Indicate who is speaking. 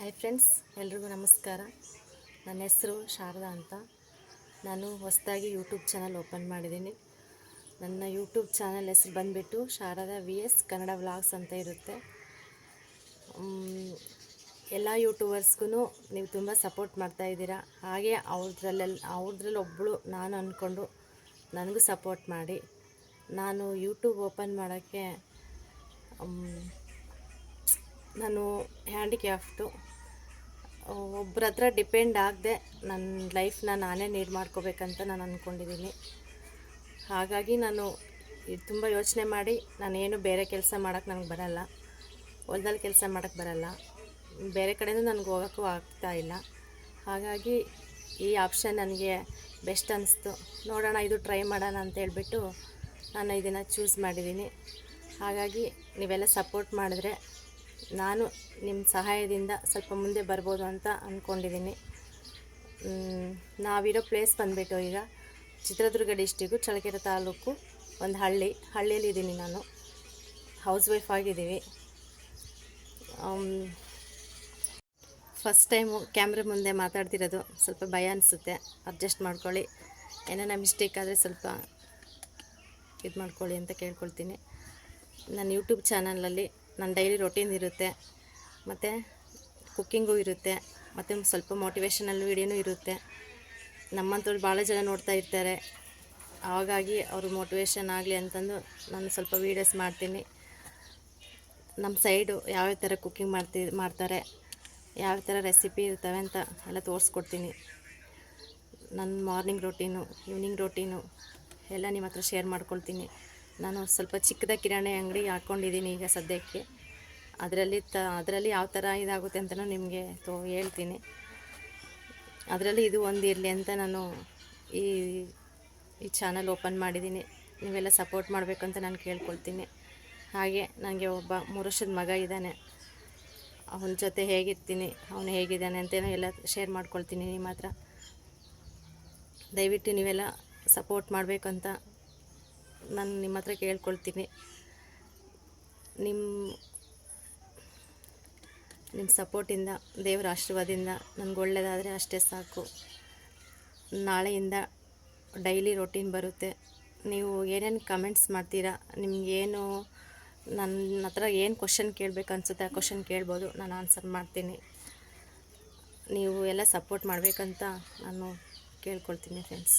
Speaker 1: Hi friends ಎಲ್ರಿಗೂ ನಮಸ್ಕಾರ. ನನ್ನ ಹೆಸರು ಶಾರದಾ ಅಂತ. ನಾನು ಹೊಸದಾಗಿ ಯೂಟ್ಯೂಬ್ ಚಾನಲ್ ಓಪನ್ ಮಾಡಿದ್ದೀನಿ. ನನ್ನ ಯೂಟ್ಯೂಬ್ ಚಾನಲ್ ಹೆಸರು ಬಂದುಬಿಟ್ಟು Sharada V S Kannada vlogs ಅಂತ ಇರುತ್ತೆ. ಎಲ್ಲ ಯೂಟ್ಯೂಬರ್ಸ್ಗೂ ನೀವು ತುಂಬ ಸಪೋರ್ಟ್ ಮಾಡ್ತಾ ಇದ್ದೀರಾ. ಹಾಗೆ ಅವ್ರದ್ರಲ್ಲೆಲ್ಲ ಅವ್ರದ್ರಲ್ಲಿ ಒಬ್ಬಳು ನಾನು ಅಂದ್ಕೊಂಡು ನನಗೂ ಸಪೋರ್ಟ್ ಮಾಡಿ. ನಾನು ಯೂಟ್ಯೂಬ್ ಓಪನ್ ಮಾಡೋಕ್ಕೆ ನಾನು ಹ್ಯಾಂಡಿಕ್ಯಾಫ್ಟು ಒಬ್ಬರ ಹತ್ರ ಡಿಪೆಂಡ್ ಆಗದೆ ನನ್ನ ಲೈಫ್ನ ನಾನೇ ನೀಡ್ ಮಾಡ್ಕೋಬೇಕಂತ ನಾನು ಅಂದ್ಕೊಂಡಿದ್ದೀನಿ ಹಾಗಾಗಿ ನಾನು ಇದು ತುಂಬ ಯೋಚನೆ ಮಾಡಿ ನಾನೇನು ಬೇರೆ ಕೆಲಸ ಮಾಡೋಕ್ಕೆ ನನಗೆ ಬರಲ್ಲ. ಹೊಲ್ದಲ್ಲಿ ಕೆಲಸ ಮಾಡೋಕ್ಕೆ ಬರಲ್ಲ. ಬೇರೆ ಕಡೆನೂ ನನಗೆ ಹೋಗೋಕ್ಕೂ ಆಗ್ತಾ ಇಲ್ಲ. ಹಾಗಾಗಿ ಈ ಆಪ್ಷನ್ ನನಗೆ ಬೆಸ್ಟ್ ಅನಿಸ್ತು. ನೋಡೋಣ, ಇದು ಟ್ರೈ ಮಾಡೋಣ ಅಂತ ಹೇಳ್ಬಿಟ್ಟು ನಾನು ಇದನ್ನು ಚೂಸ್ ಮಾಡಿದ್ದೀನಿ ಹಾಗಾಗಿ ನೀವೆಲ್ಲ ಸಪೋರ್ಟ್ ಮಾಡಿದ್ರೆ ನಾನು ನಿಮ್ಮ ಸಹಾಯದಿಂದ ಸ್ವಲ್ಪ ಮುಂದೆ ಬರ್ಬೋದು ಅಂತ ಅಂದ್ಕೊಂಡಿದ್ದೀನಿ. ನಾವಿರೋ ಪ್ಲೇಸ್ ಬಂದುಬಿಟ್ಟು ಈಗ ಚಿತ್ರದುರ್ಗ ಡಿಸ್ಟಿಕ್ಕು ಚಳ್ಳಕೆರೆ ತಾಲೂಕು ಒಂದು ಹಳ್ಳಿ. ಹಳ್ಳಿಯಲ್ಲಿದ್ದೀನಿ ನಾನು. ಹೌಸ್ ವೈಫ್ ಆಗಿದ್ದೀವಿ. ಫಸ್ಟ್ ಟೈಮು ಕ್ಯಾಮ್ರ ಮುಂದೆ ಮಾತಾಡ್ತಿರೋದು ಸ್ವಲ್ಪ ಭಯ ಅನಿಸುತ್ತೆ. ಅಡ್ಜಸ್ಟ್ ಮಾಡ್ಕೊಳ್ಳಿ. ಏನಾರ ಮಿಸ್ಟೇಕ್ ಆದರೆ ಸ್ವಲ್ಪ ಇದು ಮಾಡ್ಕೊಳ್ಳಿ ಅಂತ ಕೇಳ್ಕೊಳ್ತೀನಿ. ನನ್ನ ಯೂಟ್ಯೂಬ್ ಚಾನಲಲ್ಲಿ ನನ್ನ ಡೈಲಿ ರೊಟೀನ್ ಇರುತ್ತೆ, ಮತ್ತು ಕುಕ್ಕಿಂಗು ಇರುತ್ತೆ, ಮತ್ತು ಸ್ವಲ್ಪ ಮೋಟಿವೇಶನಲ್ ವೀಡಿಯೋನೂ ಇರುತ್ತೆ. ನಮ್ಮಂಥವ್ರು ಭಾಳ ಜನ ನೋಡ್ತಾ ಇರ್ತಾರೆ. ಹಾಗಾಗಿ ಅವರು ಮೋಟಿವೇಶನ್ ಆಗಲಿ ಅಂತಂದು ನಾನು ಸ್ವಲ್ಪ ವೀಡಿಯೋಸ್ ಮಾಡ್ತೀನಿ. ನಮ್ಮ ಸೈಡು ಯಾವ್ಯಾವ ಥರ ಕುಕ್ಕಿಂಗ್ ಮಾಡ್ತಿ, ಮಾಡ್ತಾರೆ ಯಾವ ಥರ ರೆಸಿಪಿ ಇರ್ತವೆ ಅಂತ ಎಲ್ಲ ತೋರಿಸ್ಕೊಡ್ತೀನಿ. ನನ್ನ ಮಾರ್ನಿಂಗ್ ರೊಟೀನು, ಈವ್ನಿಂಗ್ ರೊಟೀನು ಎಲ್ಲ ನಿಮ್ಮ ಹತ್ರ ಶೇರ್ ಮಾಡ್ಕೊಳ್ತೀನಿ. ನಾನು ಸ್ವಲ್ಪ ಚಿಕ್ಕದ ಕಿರಾಣಿ ಅಂಗಡಿ ಹಾಕ್ಕೊಂಡಿದ್ದೀನಿ ಈಗ ಸದ್ಯಕ್ಕೆ. ಅದರಲ್ಲಿ ತ, ಅದರಲ್ಲಿ ಯಾವ ಥರ ಇದಾಗುತ್ತೆ ಅಂತಲೂ ನಿಮಗೆ ತೋ, ಹೇಳ್ತೀನಿ. ಅದರಲ್ಲಿ ಇದು ಒಂದು ಇರಲಿ ಅಂತ ನಾನು ಈ ಈ ಚಾನಲ್ ಓಪನ್ ಮಾಡಿದ್ದೀನಿ. ನೀವೆಲ್ಲ ಸಪೋರ್ಟ್ ಮಾಡಬೇಕು ಅಂತ ನಾನು ಕೇಳ್ಕೊಳ್ತೀನಿ. ಹಾಗೆ ನನಗೆ ಒಬ್ಬ ಮೂರು ವರ್ಷದ ಮಗ ಇದ್ದಾನೆ. ಅವನ ಜೊತೆ ಹೇಗಿರ್ತೀನಿ, ಅವನು ಹೇಗಿದ್ದಾನೆ ಅಂತೇನೋ ಎಲ್ಲ ಶೇರ್ ಮಾಡ್ಕೊಳ್ತೀನಿ ನಿಮ್ಮ ಹತ್ರ. ದಯವಿಟ್ಟು ನೀವೆಲ್ಲ ಸಪೋರ್ಟ್ ಮಾಡಬೇಕಂತ ನಾನು ನಿಮ್ಮ ಹತ್ರ ಕೇಳ್ಕೊಳ್ತೀನಿ. ನಿಮ್ಮ ನಿಮ್ಮ ಸಪೋರ್ಟಿಂದ, ದೇವರ ಆಶೀರ್ವಾದದಿಂದ ನನಗೆ ಒಳ್ಳೆಯದಾದರೆ ಅಷ್ಟೇ ಸಾಕು. ನಾಳೆಯಿಂದ ಡೈಲಿ ರೊಟೀನ್ ಬರುತ್ತೆ. ನೀವು ಏನೇನು ಕಮೆಂಟ್ಸ್ ಮಾಡ್ತೀರಾ? ನಿಮಗೇನು ನನ್ನ ಹತ್ರ ಏನು ಕ್ವಶನ್ ಕೇಳಬೇಕು ಅನಿಸುತ್ತೆ ಆ ಕ್ವಶನ್ ಕೇಳ್ಬೋದು. ನಾನು ಆನ್ಸರ್ ಮಾಡ್ತೀನಿ. ನೀವು ಎಲ್ಲ ಸಪೋರ್ಟ್ ಮಾಡಬೇಕಂತ ನಾನು ಕೇಳ್ಕೊಳ್ತೀನಿ ಫ್ರೆಂಡ್ಸ್